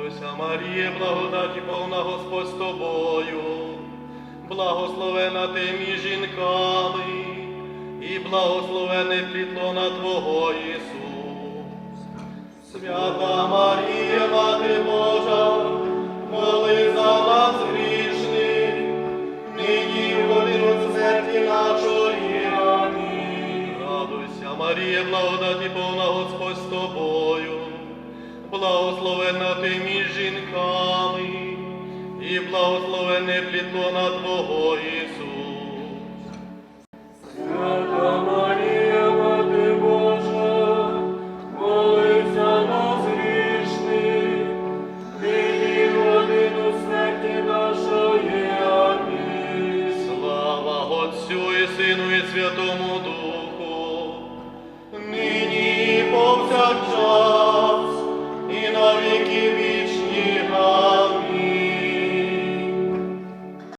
Радуйся, Марія, благодаті повна Господь з тобою, благословена ти між жінками, і благословене плітлона Твого Ісус. Свята Марія, Мати Божа, моли за нас грішних, нині в годину смерті нашої. Амінь. Радуйся, Марія, благодаті повна Господь з тобою, благословена ти між жінками, і благословене плітлона Твого Ісус. Свята Марія, Мати Божа, молися нас грішних, нині годину смерті нашої. Амінь. Слава Отцю і Сину, і Святому Духу, нині і повсякчас.